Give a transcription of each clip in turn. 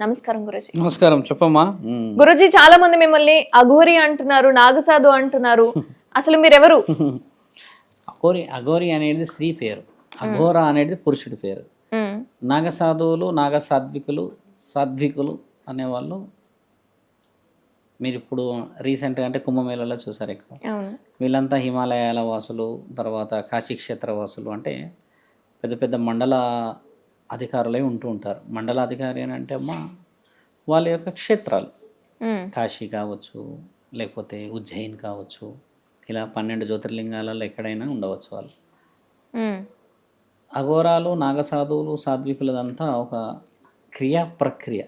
నమస్కారం గురుజీ. నమస్కారం చెప్పమ్మా. గురుజీ చాలా మంది మిమ్మల్ని అఘోరి అంటున్నారు నాగసాధు అంటున్నారు. అసలు మీరెవరు? అఘోరి అఘోరి అనేది స్త్రీ పేరు. అఘోర అనేది పురుషుడి పేరు. నాగసాధువులు నాగ సాధ్వికులు సాధ్వికులు అనేవాళ్ళు మీరు ఇప్పుడు రీసెంట్గా అంటే కుంభమేళలో చూసారు ఎక్కువ. అవును. వీళ్ళంతా హిమాలయాల వాసులు తర్వాత కాశీ క్షేత్ర వాసులు అంటే పెద్ద పెద్ద మండల అధికారులై ఉంటూ ఉంటారు. మండల అధికారి అని అంటే అమ్మ వాళ్ళ యొక్క క్షేత్రాలు. కాశీ కావచ్చు లేకపోతే ఉజ్జయిన్ కావచ్చు ఇలా పన్నెండు జ్యోతిర్లింగాలలో ఎక్కడైనా ఉండవచ్చు వాళ్ళు. అఘోరాలు నాగసాధువులు సాధ్వికులదంతా ఒక క్రియా ప్రక్రియ.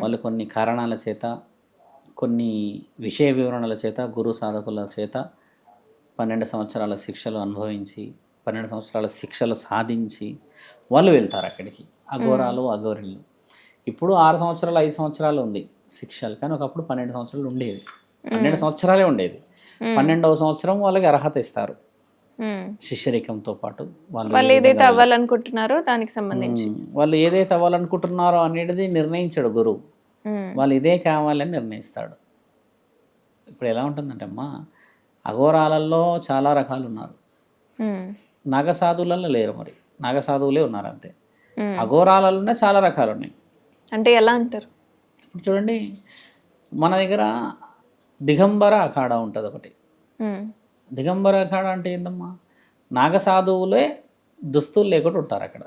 వాళ్ళు కొన్ని కారణాల చేత కొన్ని విషయ వివరణల చేత గురు సాధకుల చేత పన్నెండు సంవత్సరాల శిక్షలు అనుభవించి పన్నెండు సంవత్సరాల శిక్షలు సాధించి వాళ్ళు వెళ్తారు అక్కడికి. అఘోరాలు అఘోరిలు ఇప్పుడు ఆరు సంవత్సరాలు ఐదు సంవత్సరాలు ఉంది శిక్షలు. కానీ ఒకప్పుడు పన్నెండు సంవత్సరాలు ఉండేది. పన్నెండు సంవత్సరాలే ఉండేది. పన్నెండవ సంవత్సరం వాళ్ళకి అర్హత ఇస్తారు. శిష్యరికంతో పాటు వాళ్ళు వాళ్ళు ఏదైతే అవ్వాలనుకుంటున్నారో దానికి సంబంధించి. వాళ్ళు ఏదైతే అవ్వాలనుకుంటున్నారో అనేది నిర్ణయించాడు గురువు. వాళ్ళు ఇదే కావాలని నిర్ణయిస్తాడు. ఇప్పుడు ఎలా ఉంటుందంటే అమ్మా అఘోరాలలో చాలా రకాలు ఉన్నారు. నాగసాధువులలో లేరు మరి. నాగసాధువులే ఉన్నారు అంతే. అఘోరాలలోనే చాలా రకాలు ఉన్నాయి అంటే ఎలా అంటారు? ఇప్పుడు చూడండి మన దగ్గర దిగంబర అఖాడా ఉంటుంది ఒకటి. దిగంబర అఖాడా అంటే ఏందమ్మా? నాగసాధువులే దుస్తులు లేకుండా ఉంటారు అక్కడ.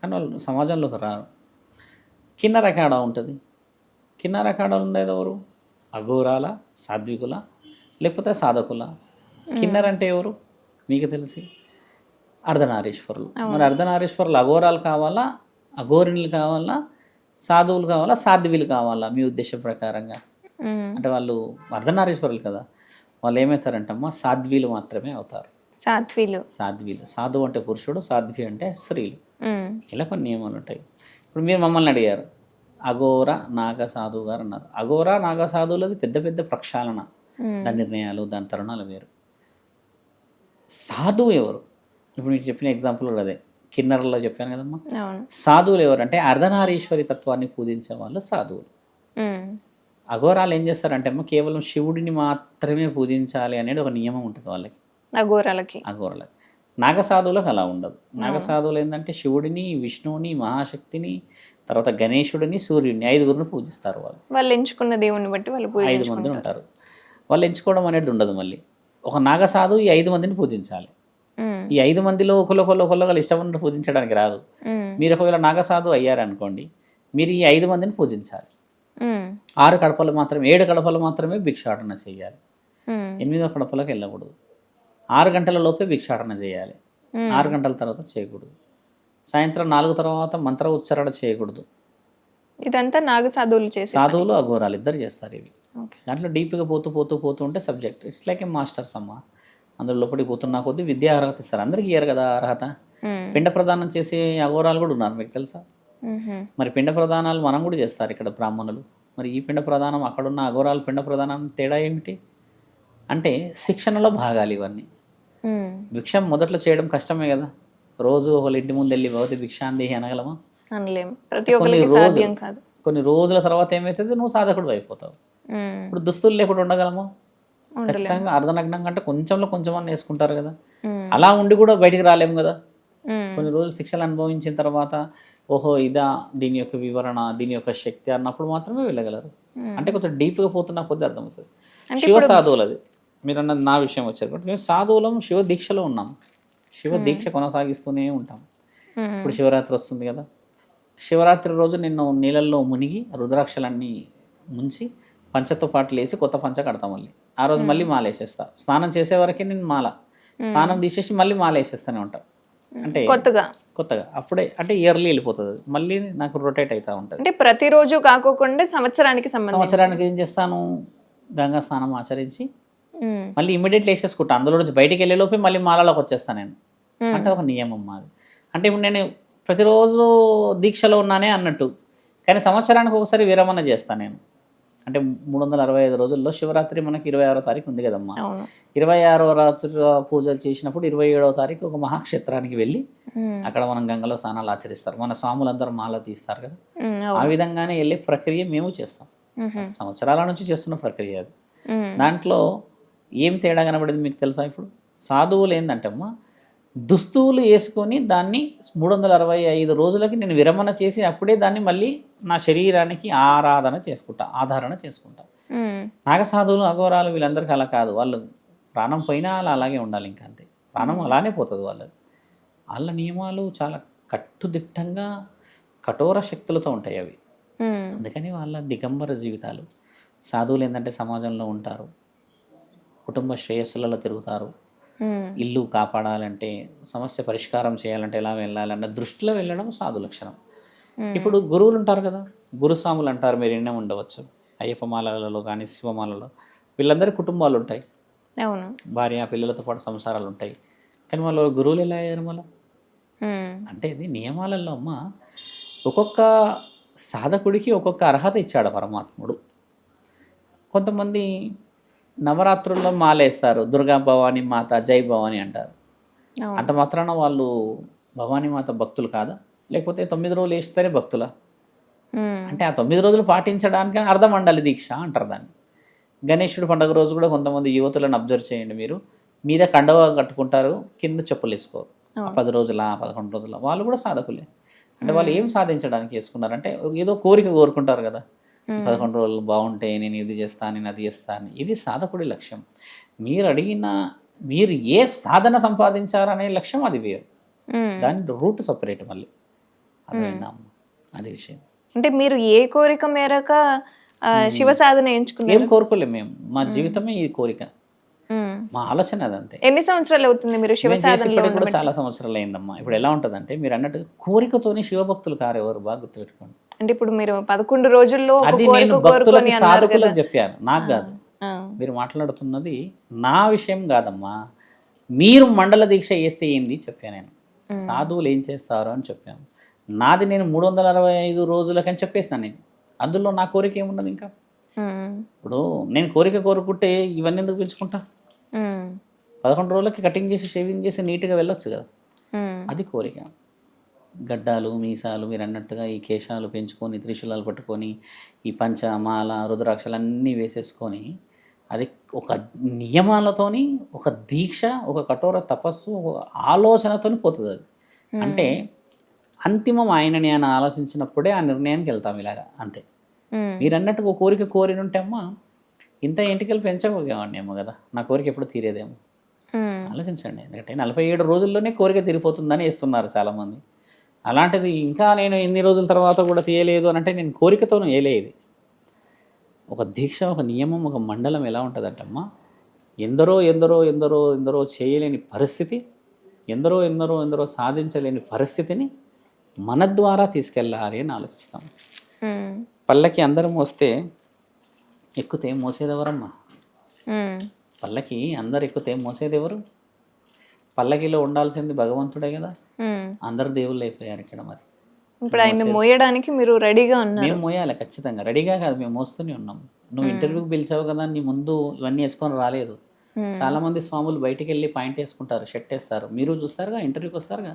కానీ వాళ్ళు సమాజంలోకి రారు. కిన్నర అఖాడా ఉంటుంది. కిన్నర అఖాడాలు ఉండేది ఎవరు? అఘోరాల సాత్వికుల లేకపోతే సాధకుల. కిన్నర్ అంటే ఎవరు? మీకు తెలిసి? అర్ధనారీశ్వరులు. మరి అర్ధనారీశ్వరులు అఘోరాలు కావాలా? అఘోరిణులు కావాలా? సాధువులు కావాలా? సాధ్వీలు కావాలా? మీ ఉద్దేశం ప్రకారంగా. అంటే వాళ్ళు అర్ధనారీశ్వరులు కదా. వాళ్ళు ఏమవుతారంటమ్మా? సాధ్వీలు మాత్రమే అవుతారు. సాత్విలు సాధ్వీలు. సాధువు అంటే పురుషుడు సాధ్వి అంటే స్త్రీలు. ఇలా కొన్ని నియమాలు ఉంటాయి. ఇప్పుడు మీరు మమ్మల్ని అడిగారు. అఘోర నాగ సాధువు గారు అన్నారు. అఘోర నాగ సాధువులది పెద్ద పెద్ద ప్రక్షాళన. దాని నిర్ణయాలు దాని తరుణాలు వేరు. సాధువు ఎవరు? ఇప్పుడు మీకు చెప్పిన ఎగ్జాంపుల్ కూడా అదే. కిన్నరలో చెప్పాను కదమ్మా. సాధువులు ఎవరు? అంటే అర్ధనారీశ్వరి తత్వాన్ని పూజించే వాళ్ళు సాధువులు. అఘోరాలు ఏం చేస్తారంటే అమ్మ కేవలం శివుడిని మాత్రమే పూజించాలి అనేది ఒక నియమం ఉంటుంది వాళ్ళకి. అఘోరాలకి. అఘోరలకు. నాగసాధువులకు అలా ఉండదు. నాగసాధువులు ఏంటంటే శివుడిని విష్ణువుని మహాశక్తిని తర్వాత గణేశుడిని సూర్యుడిని ఐదుగురిని పూజిస్తారు వాళ్ళు. వాళ్ళు ఎంచుకున్న దేవుని బట్టి వాళ్ళు ఐదు మంది ఉంటారు. వాళ్ళు ఎంచుకోవడం అనేది ఉండదు మళ్ళీ. ఒక నాగసాధు ఈ ఐదు మందిని పూజించాలి. ఈ ఐదు మందిలో ఒకళ్ళొకళ్ళు ఒకళ్ళొకళ్ళు ఇష్టమైన పూజించడానికి రాదు. మీరు ఒకవేళ నాగసాధు అయ్యారనుకోండి మీరు ఈ ఐదు మందిని పూజించాలి. ఆరు కడపలు మాత్రమే ఏడు కడపలు మాత్రమే భిక్షాటన చేయాలి. ఎనిమిదో కడపలకు వెళ్ళకూడదు. ఆరు గంటల లోపే భిక్షాటన చేయాలి. ఆరు గంటల తర్వాత చేయకూడదు. సాయంత్రం నాలుగు తర్వాత మంత్ర ఉచ్చారణ చేయకూడదు. ఇదంతా నాగ సాధువులు చేసి సాధువులు అఘోరాలు ఇద్దరు చేస్తారు ఇవి. దాంట్లో డీప్గా పోతూ పోతూ పోతూ ఉంటే subject. It's like a masters అమ్మ అందులో లోపలికి పోతున్నా కొద్దీ విద్యా అర్హత ఇస్తారు. అందరికీ ఇయ్యారు కదా అర్హత. ఉమ్, పిండ ప్రదానం చేసే అఘోరాలు కూడా ఉన్నారు మీకు తెలుసా? ఉమ్హు, మరి పిండ ప్రదానాలు మనం కూడా చేస్తారు ఇక్కడ బ్రాహ్మణులు. మరి ఈ పిండ ప్రదానం అక్కడున్న అఘోరాలు పిండ ప్రదానం తేడా ఏమిటి? అంటే శిక్షణలో భాగాలు ఇవన్నీ. ఉమ్, భిక్ష మొదట్లో చేయడం కష్టమే కదా. రోజు ఒకళ్ళ ఇంటి ముందు వెళ్ళి భవతి భిక్షాందేహి అనగలమా? అనలేం ప్రతి ఒక్కరికి సాధ్యం కాదు. కొన్ని రోజుల తర్వాత ఏమవుతుంది నువ్వు సాధకుడు అయిపోతావు. ఇప్పుడు దుస్తులు లేకుండా ఉండగలమా. ఖచ్చితంగా అర్ధనగ్నం కంటే కొంచెంలో కొంచెం అన్న వేసుకుంటారు కదా. అలా ఉండి కూడా బయటికి రాలేము కదా. కొన్ని రోజులు శిక్షలు అనుభవించిన తర్వాత ఓహో ఇదా దీని యొక్క వివరణ దీని యొక్క శక్తి అన్నప్పుడు మాత్రమే వెళ్ళగలరు. అంటే కొంచెం డీప్గా పోతున్న కొద్దీ అర్థమవుతుంది. శివ సాధువులు అది. మీరు అన్నది నా విషయం వచ్చారు కాబట్టి మేము సాధువులం శివ దీక్షలో ఉన్నాం. శివ దీక్ష కొనసాగిస్తూనే ఉంటాం. ఇప్పుడు శివరాత్రి వస్తుంది కదా. శివరాత్రి రోజు నేను నీళ్ళల్లో మునిగి రుద్రాక్షలన్నీ ముంచి పంచతో పాటు లేసి కొత్త పంచ కడతాం మళ్ళీ. ఆ రోజు మళ్ళీ మాల వేసేస్తా స్నానం చేసే వరకే నేను మాల. స్నానం తీసేసి మళ్ళీ మాల వేసేస్తూనే ఉంటా అంటే కొత్తగా? కొత్తగా. అప్పుడే అంటే ఇయర్లీ వెళ్ళిపోతుంది. మళ్ళీ నాకు రొటేట్ అవుతూ ఉంటుంది. అంటే ప్రతిరోజు కాకోకుండా సంవత్సరానికి సంవత్సరానికి ఏం చేస్తాను? గంగా స్నానం ఆచరించి మళ్ళీ ఇమీడియట్లీ వేసేసుకుంటా అందులో నుంచి బయటికి వెళ్ళేలోపే మళ్ళీ మాలలోకి వచ్చేస్తాను నేను. అంటే ఒక నియమం మాది. అంటే ఇప్పుడు నేను ప్రతిరోజు దీక్షలో ఉన్నానే అన్నట్టు. కానీ సంవత్సరానికి ఒకసారి విరమణ చేస్తాను నేను. అంటే మూడు వందల అరవై ఐదు రోజుల్లో శివరాత్రి మనకి ఇరవై ఆరో తారీఖు ఉంది కదమ్మా. ఇరవై ఆరో రాత్రి పూజలు చేసినప్పుడు ఇరవై ఏడవ తారీఖు ఒక మహాక్షేత్రానికి వెళ్ళి అక్కడ మనం గంగలో స్నానాలు ఆచరిస్తారు. మన స్వాములందరూ మాల తీస్తారు కదా. ఆ విధంగానే వెళ్ళే ప్రక్రియ మేము చేస్తాం. సంవత్సరాల నుంచి చేస్తున్న ప్రక్రియ అది. దాంట్లో ఏం తేడా కనబడింది మీకు తెలుసా ఇప్పుడు? సాధువులు ఏంటంటే అమ్మా దుస్తువులు వేసుకొని దాన్ని మూడు వందల అరవై ఐదు రోజులకి నేను విరమణ చేసి అప్పుడే దాన్ని మళ్ళీ నా శరీరానికి ఆరాధన చేసుకుంటా ఆధారణ చేసుకుంటా. నాగసాధువులు అఘోరాలు వీళ్ళందరికీ అలా కాదు. వాళ్ళు ప్రాణం పోయినా అలా అలాగే ఉండాలి ఇంకా అంతే. ప్రాణం అలానే పోతుంది వాళ్ళది. వాళ్ళ నియమాలు చాలా కట్టుదిట్టంగా కఠోర శక్తులతో ఉంటాయి అవి. అందుకని వాళ్ళ దిగంబర జీవితాలు. సాధువులు ఏంటంటే సమాజంలో ఉంటారు. కుటుంబ శ్రేయస్సులలో తిరుగుతారు. ఇల్లు కాపాడాలంటే సమస్య పరిష్కారం చేయాలంటే ఎలా వెళ్ళాలన్న దృష్టిలో వెళ్ళడం సాధు లక్షణం. ఇప్పుడు గురువులు ఉంటారు కదా గురుస్వాములు అంటారు మీరు ఎన్నో ఉండవచ్చు. అయ్యప్ప మాలలలో కానీ శివమాలలో వీళ్ళందరి కుటుంబాలు ఉంటాయి. అవును. భార్య పిల్లలతో పాటు సంసారాలు ఉంటాయి. కానీ వాళ్ళ గురువులు ఎలా అయ్యారు మళ్ళీ? అంటే ఇది నియమాలలో అమ్మ ఒక్కొక్క సాధకుడికి ఒక్కొక్క అర్హత ఇచ్చాడు పరమాత్ముడు. కొంతమంది నవరాత్రుల్లో మాలేస్తారు. దుర్గా భవానీ మాత జై భవానీ అంటారు. అంత మాత్రాన వాళ్ళు భవానీ మాత భక్తులు కాదా? లేకపోతే తొమ్మిది రోజులు వేస్తేనే భక్తులా? అంటే ఆ తొమ్మిది రోజులు పాటించడానికి అర్ధమండలి దీక్ష అంటారు దాన్ని. గణేశుడు పండుగ రోజు కూడా కొంతమంది యువతులను అబ్జర్వ్ చేయండి మీరు. మీద కండవ కట్టుకుంటారు కింద చెప్పులు వేసుకోరు. పది రోజుల పదకొండు రోజుల వాళ్ళు కూడా సాధకులే. అంటే వాళ్ళు ఏం సాధించడానికి వేసుకున్నారంటే ఏదో కోరిక కోరుకుంటారు కదా. పదకొండు రోజులు బాగుంటే నేను ఇది చేస్తాను నేను అది చేస్తాను ఇది సాధకుడి లక్ష్యం. మీరు అడిగిన మీరు ఏ సాధన సంపాదించారనే లక్ష్యం అది వేరు. దాని రూట్ సపరేట్ మళ్ళీ. అర్థమైందా? అది విషయం. అంటే మీరు ఏ కోరిక మేరక శివ సాధన ఎంచుకున్నారు? ఏం కోరుకోలేము మేము. మా జీవితమే ఈ కోరిక. మా ఆలోచన అదంతే. ఎన్ని సంవత్సరాలు అవుతుంది మీరు శివ ఇప్పటికి కూడా చాలా సంవత్సరాలు అయిందమ్మా. ఇప్పుడు ఎలా ఉంటుందంటే మీరు అన్నట్టు కోరికతోని శివభక్తులు కారు ఎవరు బాగా గుర్తుపెట్టుకోండి. అంటే ఇప్పుడు మీరు పదకొండు రోజుల్లో అది నేను భక్తులకి సాధకులకు చెప్పాను. నాకు కాదు. మీరు మాట్లాడుతున్నది నా విషయం కాదమ్మా. మీరు మండల దీక్ష చేస్తే ఏంది చెప్పాను నేను. సాధువులు ఏం చేస్తారు అని చెప్పాను. నాది నేను మూడు వందల అరవై ఐదు రోజులకని చెప్పేసాను నేను. అందులో నా కోరిక ఏమున్నది ఇంకా? ఇప్పుడు నేను కోరిక కోరుకుంటే ఇవన్నీ ఎందుకు పెంచుకుంటా పదకొండు రోజులకి కటింగ్ చేసి షేవింగ్ చేసి నీట్గా వెళ్ళొచ్చు కదా. అది కోరిక. గడ్డాలు మీసాలు మీరు అన్నట్టుగా ఈ కేశాలు పెంచుకొని త్రిశూలాలు పట్టుకొని ఈ పంచ మాల రుద్రాక్షలు అన్నీ వేసేసుకొని అది ఒక నియమాలతోని ఒక దీక్ష ఒక కఠోర తపస్సు ఒక ఆలోచనతోని పోతుంది అది. అంటే అంతిమం ఆయనని అని ఆలోచించినప్పుడే ఆ నిర్ణయానికి వెళ్తాం ఇలాగా అంతే. మీరు అన్నట్టు ఒక కోరిక కోరినుంటే అమ్మా ఇంత ఇంటికెళ్ళి పెంచకపోయేవాడిని ఏమో కదా నా కోరిక ఎప్పుడు తీరేదేమో. ఆలోచించండి ఎందుకంటే నలభై ఏడు రోజుల్లోనే కోరిక తీరిపోతుందని ఇస్తున్నారు చాలామంది. అలాంటిది ఇంకా నేను ఎన్ని రోజుల తర్వాత కూడా తీయలేదు అని అంటే నేను కోరికతోనూ వేయలేదు ఒక దీక్ష ఒక నియమం ఒక మండలం ఎలా ఉంటుందంటమ్మా? ఎందరో ఎందరో ఎందరో ఎందరో చేయలేని పరిస్థితి ఎందరో ఎందరో ఎందరో సాధించలేని పరిస్థితిని మన ద్వారా తీసుకెళ్ళాలి అని ఆలోచిస్తాం. పల్లకి అందరం వస్తే ఎక్కితే మోసేదెవరమ్మా? పల్లకి అందరు ఎక్కితే మోసేది ఎవరు పల్లకిలో ఉండాల్సింది భగవంతుడే కదా. అందరు దేవుళ్ళు అయిపోయారు ఇక్కడ మరి. ఇప్పుడు ఆయన మోయడానికి మీరు రెడీగా ఉన్నారు. మేము మోయాలి ఖచ్చితంగా. రెడీగా కాదు మేము మోస్తూనే ఉన్నాం. నువ్వు ఇంటర్వ్యూకి పిలిచావు కదా నీ ముందు ఇవన్నీ వేసుకొని రాలేదు. చాలా మంది స్వాములు బయటికి వెళ్ళి పాయింట్ వేసుకుంటారు షర్ట్ వేస్తారు. మీరు చూస్తారుగా ఇంటర్వ్యూకి వస్తారుగా?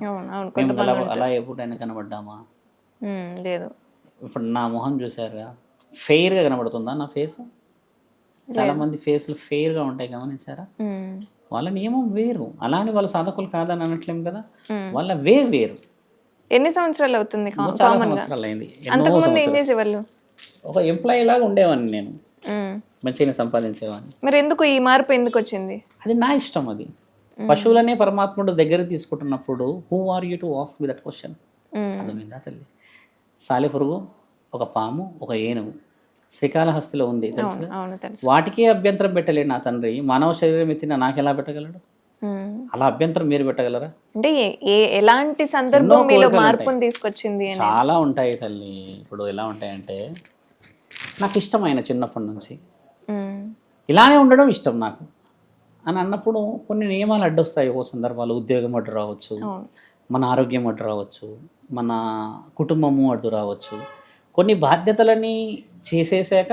అలా ఎప్పుడైనా కనబడ్డామా? లేదు. ఇప్పుడు నా మొహం చూసారుగా ఫెయిర్గా కనబడుతుందా నా ఫేస్? చాలా మంది ఫేస్లు ఫెయిర్గా ఉంటాయి గమనించారా? వాళ్ళ నియమం వేరు. అలానే వాళ్ళ సాధకులు కాదని అనట్లేం కదా. వాళ్ళ వే వేరు. ఎన్ని సంవత్సరాలు అవుతుంది సంవత్సరాలు అయింది. అంతకుముందు ఏం చేసేవాళ్ళు? ఒక ఎంప్లాయీ లాగా ఉండేవాడిని నేను. మంచిగా సంపాదించేవాడిని మరి ఎందుకు ఈ మార్పు ఎందుకు వచ్చింది? అది నా ఇష్టం అది. పశువులనే పరమాత్ముడు దగ్గర తీసుకుంటున్నప్పుడు who are you to ask me that question అర్థమైందా తల్లి? సాలెపురుగు ఒక పాము ఒక ఏనుగు. శ్రీకాళహస్తిలో ఉంది తెలుసు? వాటికే అభ్యంతరం పెట్టలేడు నా తండ్రి. మానవ శరీరం ఎత్తిన నాకు ఎలా పెట్టగలడు. అలా అభ్యంతరం మీరు పెట్టగలరా? అంటే ఎలాంటి సందర్భం మీలో మార్పుని తీసుకొచ్చింది చాలా ఉంటాయి తల్లి. ఇప్పుడు ఎలా ఉంటాయంటే నాకు ఇష్టం ఆయన చిన్నప్పటి నుంచి ఇలానే ఉండడం ఇష్టం నాకు. అని అన్నప్పుడు కొన్ని నియమాలు అడ్డొస్తాయి. ఓ సందర్భాలు ఉద్యోగం అడ్డు రావచ్చు మన ఆరోగ్యం అడ్డు రావచ్చు మన కుటుంబము అడ్డు రావచ్చు. కొన్ని బాధ్యతలని చేసేసాక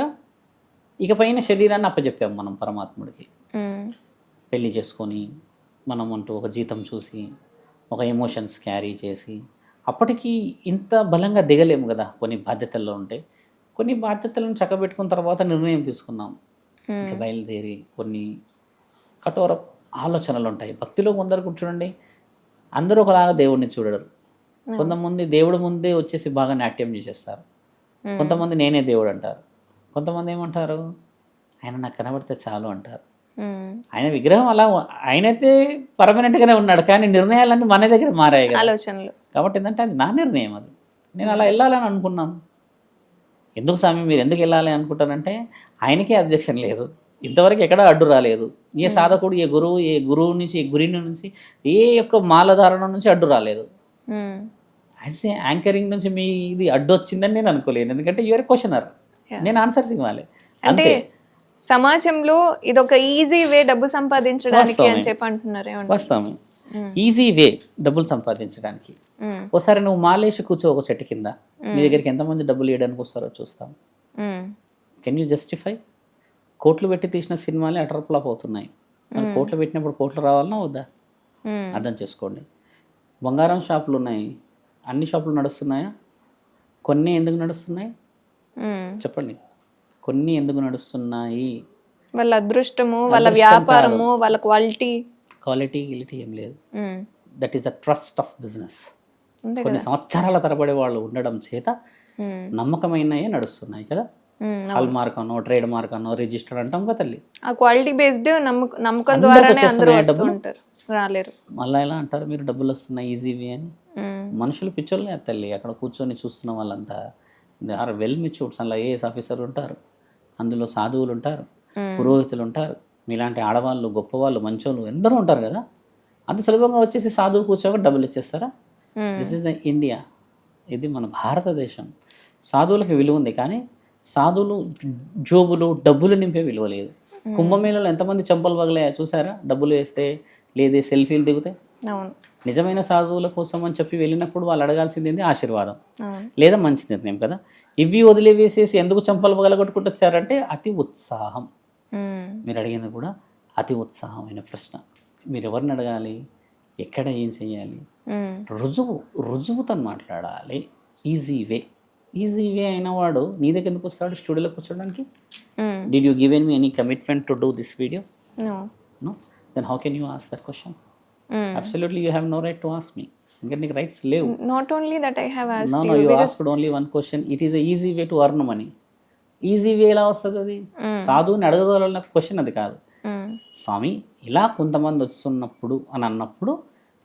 ఇక పైన శరీరాన్ని అప్పచెప్పాం మనం పరమాత్ముడికి. పెళ్ళి చేసుకొని మనం అంటూ ఒక జీతం చూసి ఒక ఎమోషన్స్ క్యారీ చేసి అప్పటికి ఇంత బలంగా దిగలేము కదా కొన్ని బాధ్యతల్లో ఉంటే. కొన్ని బాధ్యతలను చక్కబెట్టుకున్న తర్వాత నిర్ణయం తీసుకున్నాం. ఇంకా బయలుదేరి కొన్ని కఠోర ఆలోచనలు ఉంటాయి. భక్తిలో కొందరు చూడండి అందరూ ఒకలాగా దేవుడిని చూడరు. కొంతమంది దేవుడి ముందే వచ్చేసి బాగా నాట్యం చేసేస్తారు. కొంతమంది నేనే దేవుడు అంటారు. కొంతమంది ఏమంటారు? ఆయన నాకు కనబడితే చాలు అంటారు. ఆయన విగ్రహం అలా ఆయనైతే పర్మనెంట్గానే ఉన్నాడు కానీ నిర్ణయాలన్నీ మన దగ్గర మారాయి కదా. ఆలోచనలు. కాబట్టి ఏంటంటే అది నా నిర్ణయం అది. నేను అలా వెళ్ళాలని అనుకున్నాను ఎందుకు స్వామి మీరు ఎందుకు వెళ్ళాలి అనుకుంటానంటే ఆయనకే అబ్జెక్షన్ లేదు. ఇంతవరకు ఎక్కడ అడ్డు రాలేదు. ఏ సాధకుడు ఏ గురువు ఏ గురువు నుంచి ఏ గురి నుంచి ఏ యొక్క మాలధారణ నుంచి అడ్డు రాలేదు. యాజ్ ఏ యాంకరింగ్ నుంచి మీ ఇది అడ్డు వచ్చిందని నేను అనుకోలేను. ఎందుకంటే యూఆర్ క్వశ్చనర్ నేను ఆన్సర్స్ ఇవ్వాలి. అంటే సమాజంలో ఇది ఒక ఈజీ వే డబ్బు సంపాదించడానికి అని. చెప్పి అంటున్నారు? వాస్తవం ఈజీ వే డబ్బులు సంపాదించడానికి. ఉమ్, ఒకసారి నువ్వు మాలేసి కూర్చో ఒక చెట్టు కింద. నీ దగ్గరికి ఎంతమంది డబ్బులు ఇవ్వడానికి వస్తారో చూస్తాం. కెన్ యూ జస్టిఫై కోట్లు పెట్టి తీసిన సినిమాలే అటర్ ఫ్లాప్ అవుతున్నాయి. మరి కోట్లు పెట్టినప్పుడు కోట్లు రావాలన్నా వద్దా? అర్థం చేసుకోండి. బంగారం షాపులు ఉన్నాయి అన్ని షాపులు నడుస్తున్నాయా? కొన్ని ఎందుకు నడుస్తున్నాయి. చెప్పండి. కొన్ని ఎందుకు నడుస్తున్నాయి? వాళ్ళ అదృష్టము వాళ్ళ వ్యాపారము వాళ్ళ క్వాలిటీ. క్వాలిటీ గిలిటీ ఏం లేదు. That is a trust of business కొన్ని సంవత్సరాల తరబడి వాళ్ళు ఉండడం చేత నమ్మకమైనయే నడుస్తున్నాయి కదా. హాల్ మార్క్ అనో ట్రేడ్ మార్క్ అనో రిజిస్టర్ అంటాం కదా తల్లి. ఆ క్వాలిటీ బేస్డ్ నమ్మకం ద్వారానే అందరూ రాలేరు. మళ్ళీ ఎలా అంటారు మీరు డబ్బులు వస్తున్నాయి ఈజీవి అని? మనుషులు పిచ్చోళ్ళే ఆ తల్లి. అక్కడ కూర్చొని చూస్తున్న వాళ్ళంతా దే ఆర్ వెల్ మెచ్యూర్డ్స్ అలా ఏఎస్ ఆఫీసర్ ఉంటారు. అందులో సాధువులు ఉంటారు. పురోహితులు ఉంటారు. మీలాంటి ఆడవాళ్ళు గొప్పవాళ్ళు మంచోళ్ళు ఎందరో ఉంటారు కదా. అంత సులభంగా వచ్చేసి సాధువు కూర్చోక డబ్బులు ఇచ్చేస్తారా. దిస్ ఇస్ ఇండియా ఇది మన భారతదేశం. సాధువులకు విలువ ఉంది కానీ సాధువులు జోబులు డబ్బులు నింపే విలువ లేదు. కుంభమేళలో ఎంతమంది చంపలు పగలే చూసారా? డబ్బులు వేస్తే లేదే సెల్ఫీలు దిగితే అవును. నిజమైన సాధువుల కోసం అని చెప్పి వెళ్ళినప్పుడు వాళ్ళు అడగాల్సింది ఏంది? ఆశీర్వాదం. లేదా మంచి నిర్ణయం కదా? ఇవి వదిలివేసేసి ఎందుకు చంపలు పగలగొట్టుకుంటూ వచ్చారంటే అతి ఉత్సాహం. మీరు అడిగింది కూడా అతి ఉత్సాహమైన ప్రశ్న. మీరు ఎవరిని అడగాలి? ఎక్కడ ఏం చేయాలి రుజువు రుజువుతో మాట్లాడాలి. Easy way. ఈజీ వే అయిన వాడు నీ దగ్గర ఎందుకు వస్తాడు స్టూడియోలో కూర్చోడానికి? Did you given me any commitment to do this video. No then how can you ask that question. Absolutely you have no right to ask me ఎందుకంటే నీకు రైట్స్ లేవు Not only that I have asked no you no you asked only one question it is easy way to earn money easy way ఎలా వస్తుంది అది? సాధువుని అడగగల question అది కాదు. ఉమ్, స్వామి ఇలా కొంతమంది వస్తున్నప్పుడు అని అన్నప్పుడు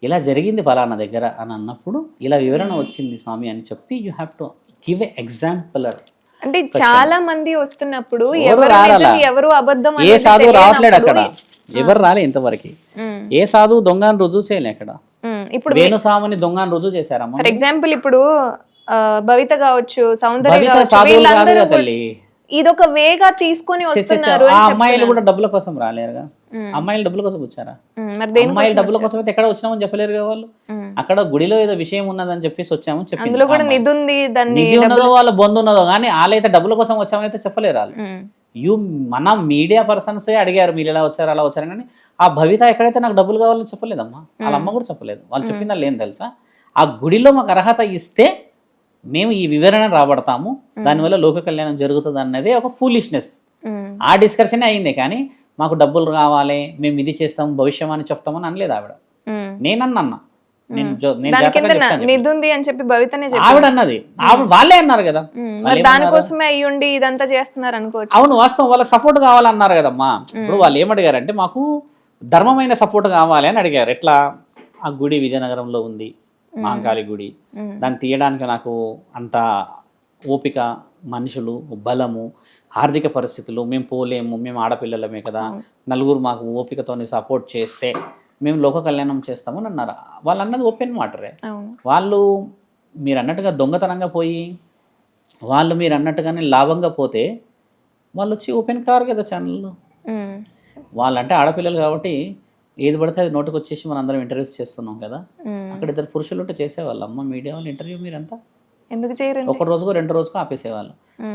ఇలా జరిగింది ఫలానా దగ్గర అని అన్నప్పుడు ఇలా వివరణ వచ్చింది స్వామి అని చెప్పి you have to give a exemplar అంటే చాలా మంది వస్తున్నప్పుడు ఎవరు ఎవరు రారాలా? నిజం ఎవరు అబద్ధం ఏ సాధువు రావట్లేడు అక్కడ. ఎవరు రాలే ఇంతవరకు. ఏ సాధువు దొంగని రుజువు చేయలే అక్కడ. ఉమ్, ఇప్పుడు వేణుస్వామిని దొంగని రుజువు చేశారమ్మ ఫర్ ఎగ్జాంపుల్ ఇప్పుడు భవిత కావచ్చు సౌందర్య కావచ్చు ఇదొక వేగా తీసుకొని వస్తున్నారు అమ్మాయిలు కూడా డబ్బుల కోసం రాలేరుగా. అమ్మాయిలు డబ్బుల కోసం వచ్చారా? అమ్మాయిలు డబ్బుల కోసం అయితే ఎక్కడ వచ్చినామని చెప్పలేరు కదా వాళ్ళు. అక్కడ గుడిలో ఏదో విషయం ఉన్నదని చెప్పేసి వచ్చామని చెప్పింది. అందులో కూడా. నిధి ఉంది దాన్ని వాళ్ళ బంధు ఉన్నదో కానీ వాళ్ళైతే డబ్బుల కోసం వచ్చామని అయితే చెప్పలేరు వాళ్ళు. యూ మన మీడియా పర్సన్స్ అడిగారు మీరు ఎలా వచ్చారు అలా వచ్చారు కానీ ఆ భవిత ఎక్కడైతే నాకు డబ్బులు కావాలని చెప్పలేదమ్మా. వాళ్ళ అమ్మ కూడా చెప్పలేదు. వాళ్ళు చెప్పిందా లేని తెలుసా? ఆ గుడిలో మాకు అర్హత ఇస్తే మేము ఈ వివరణ రాబడతాము. దానివల్ల లోక కళ్యాణం జరుగుతుంది అన్నదే ఒక ఫూలిష్నెస్ ఆ డిస్కషనే అయింది కానీ మాకు డబ్బులు కావాలి మేము ఇది చేస్తాం భవిష్యమాన్ని చెప్తామని అనలేదు ఆవిడ. నేనన్నా అన్న నేను జో- నేను దాని జాతకం కింద చెప్తాను చెప్పి. నిధి ఉంది అని చెప్పి భవితనే ఆవిడ అన్నది. ఆవిడ వాళ్ళే అన్నారు కదా? దానికోసమే అయ్యుండి ఇదంతా చేస్తున్నారు అనుకోవచ్చు. అవును వాస్తవం. వాళ్ళకి సపోర్ట్ కావాలన్నారు కదమ్మా. ఇప్పుడు వాళ్ళు ఏమడిగారంటే మాకు ధర్మమైన సపోర్ట్ కావాలి అని అడిగారు. ఎట్లా? ఆ గుడి విజయనగరంలో ఉంది మహంకాళి గుడి. దాన్ని తీయడానికి నాకు అంత ఓపిక మనుషులు బలము ఆర్థిక పరిస్థితులు. మేము పోలేము మేము ఆడపిల్లలమే కదా. నలుగురు మాకు ఓపికతోని సపోర్ట్ చేస్తే మేము లోక కళ్యాణం చేస్తాము అని అన్నారు. వాళ్ళు అన్నది ఓపెన్ మాటరే వాళ్ళు మీరు అన్నట్టుగా దొంగతనంగా పోయి వాళ్ళు మీరు అన్నట్టుగానే లాభంగా పోతే వాళ్ళు వచ్చి ఓపెన్ కారు కదా ఛానల్లో వాళ్ళంటే ఆడపిల్లలు కాబట్టి ఏది పడితే అది నోటికి వచ్చేసి మనం అందరం ఇంటర్వ్యూస్ చేస్తున్నాం కదా. అక్కడ ఇద్దరు పురుషులు ఉంటే చేసేవాళ్ళు అమ్మ మీడియా వాళ్ళు ఇంటర్వ్యూ మీరంతా? ఎందుకు చేయరండి? ఒక రోజుకో రెండు రోజుకో ఆపేసేవాళ్ళు.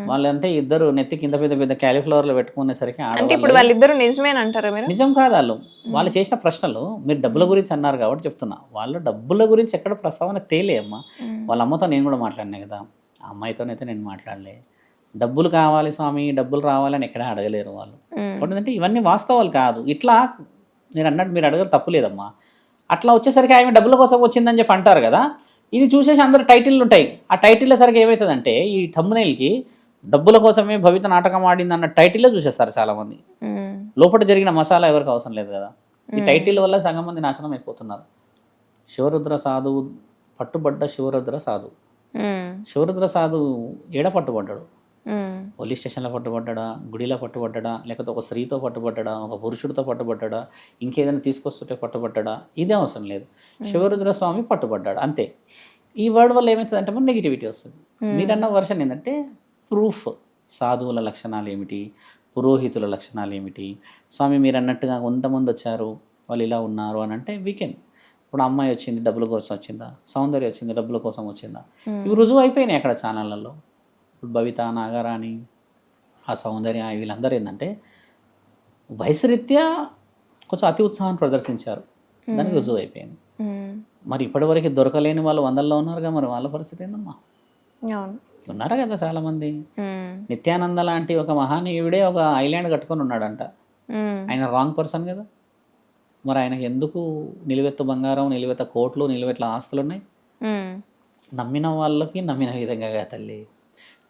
వాళ్ళంటే ఇద్దరు నెత్తి కింద పెద్ద పెద్ద క్యాలీఫ్లవర్లు పెట్టుకునేసరికి అంటే ఇప్పుడు వాళ్ళిద్దరు నిజమేనంటారా మీరు? నిజం కాదు వాళ్ళు. వాళ్ళు చేసిన ప్రశ్నలు మీరు డబ్బుల గురించి అన్నారు కాబట్టి చెప్తున్నా. వాళ్ళు డబ్బుల గురించి ఎక్కడ ప్రస్తావన తేలే అమ్మ. వాళ్ళ అమ్మతో నేను కూడా మాట్లాడినా కదా. ఆ అమ్మాయితోనైతే నేను మాట్లాడలే. డబ్బులు కావాలి స్వామి డబ్బులు రావాలని ఎక్కడా అడగలేరు వాళ్ళు. ఏంటంటే ఇవన్నీ వాస్తవాలు కాదు. ఇట్లా మీరు అన్నట్టు మీరు అడగరు తప్పులేదమ్మా అట్లా వచ్చేసరికి ఆమె డబ్బుల కోసం వచ్చిందని చెప్పి అంటారు కదా. ఇది చూసేసి అందరు టైటిల్ ఉంటాయి ఆ టైటిల్ సరికి ఏమవుతుందంటే ఈ thumbnail-కి డబ్బుల కోసమే భవిత నాటకం ఆడింది అన్న టైటిల్లో చూసేస్తారు చాలామంది. లోపల జరిగిన మసాలా ఎవరికి అవసరం లేదు కదా ఈ టైటిల్ వల్ల సగం మంది నాశనం అయిపోతున్నారు శివరుద్ర సాధువు పట్టుబడ్డ శివరుద్ర సాధువు మ్మ్. శివరుద్ర సాధువు ఏడ పట్టుబడ్డాడు. పోలీస్ స్టేషన్లో పట్టుబడ్డా గుడిలో పట్టుబడ్డా లేకపోతే ఒక స్త్రీతో పట్టుబడ్డా ఒక పురుషుడితో పట్టుబడ్డా ఇంకేదైనా తీసుకొస్తుంటే పట్టుబడ్డా ఇదే అవసరం లేదు. శివరుద్ర స్వామి పట్టుబడ్డాడు అంతే. ఈ వర్డ్ వల్ల ఏమవుతుందంటే మన నెగిటివిటీ వస్తుంది. మీరన్న వర్షన్ ఏంటంటే ప్రూఫ్ సాధువుల లక్షణాలు ఏమిటి పురోహితుల లక్షణాలు ఏమిటి స్వామి మీరు అన్నట్టుగా కొంతమంది వచ్చారు వాళ్ళు ఇలా ఉన్నారు అని అంటే వీకెండ్ ఇప్పుడు అమ్మాయి వచ్చింది డబ్బుల కోసం వచ్చిందా సౌందర్య వచ్చింది డబ్బుల కోసం వచ్చిందా? ఇవి రుజువు అయిపోయినాయి అక్కడ ఛానళ్ళల్లో. భవిత నాగారాణి ఆ సౌందర్య వీళ్ళందరూ ఏంటంటే వయసురీత్యా కొంచెం అతి ఉత్సాహాన్ని ప్రదర్శించారు. దానికి రుజువు అయిపోయింది. మరి ఇప్పటివరకు దొరకలేని వాళ్ళు వందల్లో ఉన్నారుగా మరి వాళ్ళ పరిస్థితి ఏందమ్మా? ఉన్నారు కదా చాలామంది? మ్మ్. నిత్యానంద లాంటి ఒక మహానీయుడే ఒక ఐలాండ్ కట్టుకొని ఉన్నాడంట. ఆయన రాంగ్ పర్సన్ కదా. మరి ఆయనకి ఎందుకు నిలువెత్తు బంగారం నిలువెత్త కోట్లు నిలువెట్ల ఆస్తులు ఉన్నాయి మ్మ్. నమ్మిన వాళ్ళకి నమ్మిన విధంగా కదా తల్లి.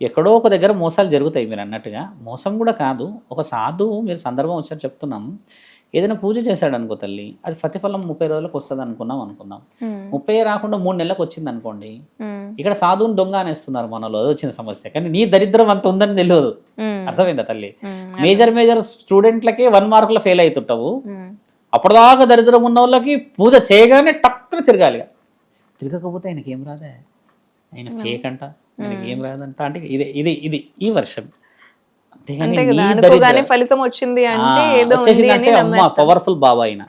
ఎక్కడో ఒక దగ్గర మోసాలు జరుగుతాయి మీరు అన్నట్టుగా మోసం కూడా కాదు ఒక సాధువు మీరు సందర్భం వచ్చారు చెప్తున్నాం ఏదైనా పూజ చేశాడు అనుకో తల్లి అది ప్రతిఫలం ముప్పై రోజులకు వస్తుంది అనుకున్నాం అనుకుందాం. ముప్పై రాకుండా మూడు నెలలకు వచ్చింది అనుకోండి. ఇక్కడ సాధువుని దొంగ అనేస్తున్నారు మనలో అది వచ్చిన సమస్య కానీ నీ దరిద్రం అంత ఉందని తెలియదు. అర్థమైందా తల్లి. మేజర్ మేజర్ స్టూడెంట్లకే వన్ మార్కులో ఫెయిల్ అవుతుంటావు. అప్పటిదాకా దరిద్రం ఉన్న వాళ్ళకి పూజ చేయగానే టక్కున తిరగాలి. తిరగకపోతే ఆయనకి ఏం రాదే ఆయన ఫేక్ అంట ఆయనకి ఏం రాదంట. అంటే ఇది ఇది ఇది ఈ వర్షం. అంతేగాని ఫలితం వచ్చింది అంటే పవర్ఫుల్ బాబా ఆయన.